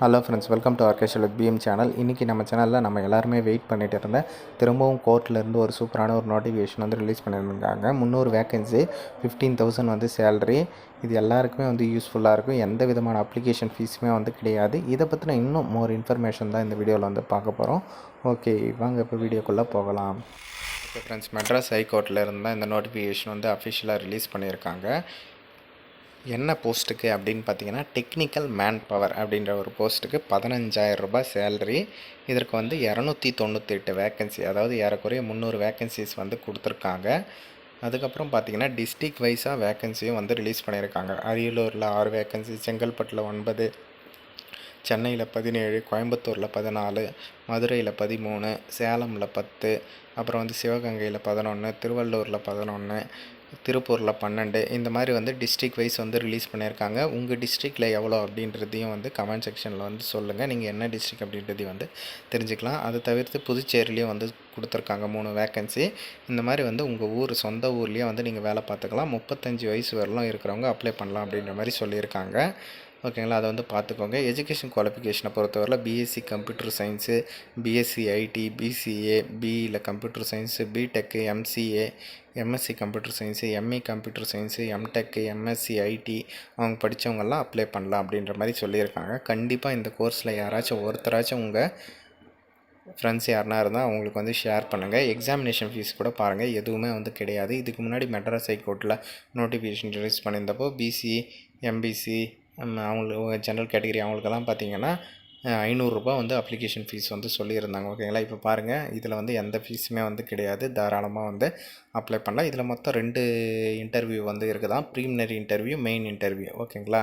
Hello friends welcome to ஆர்கேஷல் PM channel இன்றைக்கி நம்ம சேனலில் நம்ம எல்லாருமே வெயிட் பண்ணிட்டு இருந்தேன் திரும்பவும் கோர்ட்லேருந்து ஒரு சூப்பரான ஒரு நோட்டிஃபிகேஷன் வந்து ரிலீஸ் பண்ணியிருந்தாங்க முந்நூறு வேகன்சி ஃபிஃப்டீன் தௌசண்ட் வந்து சேலரி இது எல்லாருக்குமே வந்து யூஸ்ஃபுல்லாக இருக்கும். எந்த விதமான அப்ளிகேஷன் ஃபீஸுமே வந்து கிடையாது. இதை பற்றின இன்னும் மோர் இன்ஃபர்மேஷன் தான் இந்த வீடியோவில் வந்து பார்க்க போகிறோம் ஓகே வாங்க இப்போ வீடியோக்குள்ளே போகலாம். ஓகே ஃப்ரெண்ட்ஸ் மெட்ராஸ் ஹைகோர்ட்டில் இருந்தால் இந்த நோட்டிஃபிகேஷன் வந்து அஃபிஷியலாக ரிலீஸ் பண்ணியிருக்காங்க என்ன போஸ்ட்டுக்கு அப்படின்னு பார்த்தீங்கன்னா டெக்னிக்கல் மேன் பவர் அப்படின்ற ஒரு போஸ்ட்டுக்கு பதினஞ்சாயிரம் ரூபாய் சேலரி இதற்கு வந்து இரநூத்தி தொண்ணூத்தெட்டு வேக்கன்சி அதாவது ஏறக்குறைய முந்நூறு வேக்கன்சிஸ் வந்து கொடுத்துருக்காங்க. அதுக்கப்புறம் பார்த்தீங்கன்னா டிஸ்ட்ரிக் வைஸாக வேக்கன்சியும் வந்து ரிலீஸ் பண்ணியிருக்காங்க. அரியலூரில் ஆறு வேக்கன்சி செங்கல்பட்டில் ஒன்பது சென்னையில் பதினேழு கோயம்புத்தூரில் பதினாலு மதுரையில் பதிமூணு சேலமில் பத்து அப்புறம் வந்து சிவகங்கையில் பதினொன்று திருவள்ளூரில் பதினொன்று திருப்பூரில் பன்னெண்டு இந்த மாதிரி வந்து டிஸ்ட்ரிக் வைஸ் வந்து ரிலீஸ் பண்ணியிருக்காங்க. உங்கள் டிஸ்ட்ரிக்டில் எவ்வளோ அப்படின்றதையும் வந்து கமெண்ட் செக்ஷனில் வந்து சொல்லுங்கள் நீங்கள் என்ன டிஸ்ட்ரிக் அப்படின்றதையும் வந்து தெரிஞ்சுக்கலாம். அதை தவிர்த்து புதுச்சேரியிலையும் வந்து கொடுத்துருக்காங்க மூணு வேக்கன்சி இந்த மாதிரி வந்து உங்கள் ஊர் சொந்த ஊர்லேயே வந்து நீங்கள் வேலை பார்த்துக்கலாம். முப்பத்தஞ்சு வயசு வரலாம் இருக்கிறவங்க அப்ளை பண்ணலாம் அப்படின்ற மாதிரி சொல்லியிருக்காங்க. ஓகேங்களா? அதை வந்து பார்த்துக்கோங்க. எஜுகேஷன் குவாலிஃபிகேஷனை பொறுத்தவரையில் BSc computer science BSc IT BCA பிஇயில் computer science BTech MCA MSc computer science ME computer science MTech MSc IT அவங்க படித்தவங்கெல்லாம் அப்ளை பண்ணலாம் அப்படின்ற மாதிரி சொல்லியிருக்காங்க. கண்டிப்பாக இந்த கோர்ஸில் யாராச்சும் ஒருத்தராச்சும் உங்கள் ஃப்ரெண்ட்ஸ் யாருனா இருந்தால் அவங்களுக்கு வந்து ஷேர் பண்ணுங்கள் எக்ஸாமினேஷன் ஃபீஸ் கூட பாருங்கள் எதுவுமே வந்து கிடையாது. இதுக்கு முன்னாடி மெட்ராஸ் ஹைகோர்ட்டில் நோட்டிஃபிகேஷன் ரிலீஸ் பண்ணியிருந்தப்போ பிசி எம்பிசி அவங்களுக்கு ஜென்ரல் கேட்டகரி அவங்களுக்கெல்லாம் பார்த்திங்கன்னா ஐநூறுரூபா வந்து அப்ளிகேஷன் ஃபீஸ் வந்து சொல்லியிருந்தாங்க. ஓகேங்களா? இப்போ பாருங்கள் இதில் வந்து எந்த ஃபீஸுமே வந்து கிடையாது. தாராளமாக வந்து அப்ளை பண்ணலாம். இதில் மொத்தம் ரெண்டு இன்டர்வியூ வந்து இருக்குதான். ப்ரீமினரி இன்டர்வியூ மெயின் இன்டர்வியூ ஓகேங்களா?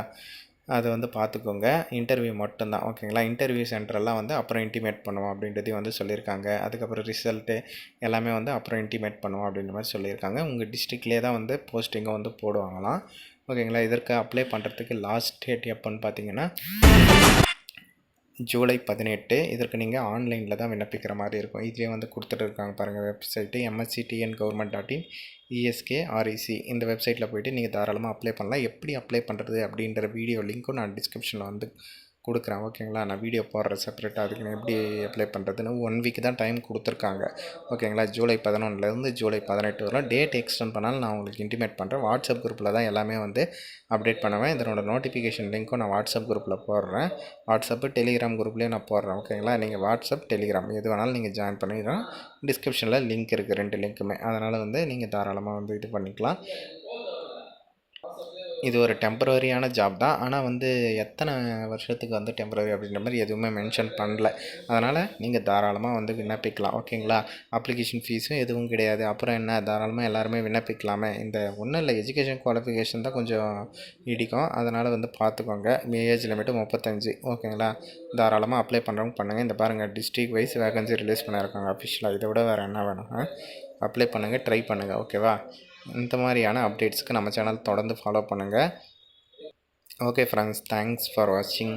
அதை வந்து பார்த்துக்கோங்க. இன்டர்வியூ மட்டும்தான். ஓகேங்களா? இன்டர்வியூ சென்டரெல்லாம் வந்து அப்புறம் இன்டிமேட் பண்ணுவோம் அப்படின்றதையும் வந்து சொல்லியிருக்காங்க. அதுக்கப்புறம் ரிசல்ட்டு எல்லாமே வந்து அப்புறம் இன்டிமேட் பண்ணுவோம் அப்படின்ற மாதிரி சொல்லியிருக்காங்க. உங்கள் டிஸ்ட்ரிக்ட்லேயே தான் வந்து போஸ்டிங்கும் வந்து போடுவாங்களாம். ஓகேங்களா? இதற்கு அப்ளை பண்ணுறதுக்கு லாஸ்ட் டேட் எப்போன்னு பார்த்தீங்கன்னா ஜூலை பதினெட்டு. இதற்கு நீங்கள் ஆன்லைனில் தான் விண்ணப்பிக்கிற மாதிரி இருக்கும். இதுலேயே வந்து கொடுத்துட்டு இருக்காங்க பாருங்கள் website MSC TN government dot in ESK REC இந்த வெப்சைட்டில் போய்ட்டு நீங்கள் தாராளமாக அப்ளை பண்ணலாம். எப்படி அப்ளை பண்ணுறது அப்படின்ற வீடியோ லிங்க்கும் நான் டிஸ்கிரிப்ஷனில் வந்து கொடுக்குறேன் ஓகேங்களா? நான் வீடியோ போடுறேன் செப்பரேட்டாக அதுக்கு எப்படி அப்ளை பண்ணுறதுன்னு ஒன் வீக் தான் டைம் கொடுத்துருக்காங்க. ஓகேங்களா? ஜூலை பதினொன்றுலேருந்து ஜூலை பதினெட்டு வரும் டேட் எக்ஸ்டெண்ட் பண்ணாலும் நான் உங்களுக்கு இன்டிமேட் பண்ணுறேன் வாட்ஸ்அப் குரூப்பில் தான் எல்லாமே வந்து அப்டேட் பண்ணுவேன். இதனோட நோட்டிஃபிகேஷன் லிங்க்கும் நான் வாட்ஸ்அப் குரூப்பில் போடுறேன். வாட்ஸ்அப்பு டெலிகிராம் குரூப்லேயும் நான் போடுறேன் ஓகேங்களா? நீங்கள் வாட்ஸ்அப் டெலிகிராம் எது வேணாலும் நீங்கள் ஜாயின் பண்ணிடுறோம் டிஸ்கிரிப்ஷனில் லிங்க் இருக்குது ரெண்டு லிங்க்குமே அதனால் வந்து நீங்கள் தாராளமாக வந்து இது பண்ணிக்கலாம். இது ஒரு டெம்பரரியான ஜாப் தான். ஆனால் வந்து எத்தனை வருஷத்துக்கு வந்து டெம்பரரி அப்படின்ற மாதிரி எதுவுமே மென்ஷன் பண்ணல. அதனால் நீங்கள் தாராளமாக வந்து விண்ணப்பிக்கலாம். ஓகேங்களா அப்ளிகேஷன் ஃபீஸும் எதுவும் கிடையாது. அப்புறம் என்ன? தாராளமாக எல்லாருமே விண்ணப்பிக்கலாமே. இந்த ஒன்றும் இல்லை. எஜுகேஷன் குவாலிஃபிகேஷன் தான் கொஞ்சம் இடிக்கும் அதனால் வந்து பார்த்துக்கோங்க ஏஜ் லிமிட்டு முப்பத்தஞ்சு. ஓகேங்களா தாராளமாக அப்ளை பண்ணுறவங்க பண்ணுங்கள் இந்த பாருங்கள் டிஸ்ட்ரிக் வைஸ் வேகன்சி ரிலீஸ் பண்ணியிருக்காங்க அஃபிஷியலாக இதை விட வேறு என்ன வேணும்? அப்ளை பண்ணுங்கள் ட்ரை பண்ணுங்கள் ஓகேவா இந்த மாதிரியான அப்டேட்ஸ்க்கு நம்ம சேனல் தொடர்ந்து ஃபாலோ பண்ணுங்கள் ஓகே ஃப்ரெண்ட்ஸ் தேங்க்ஸ் ஃபார் வாட்சிங்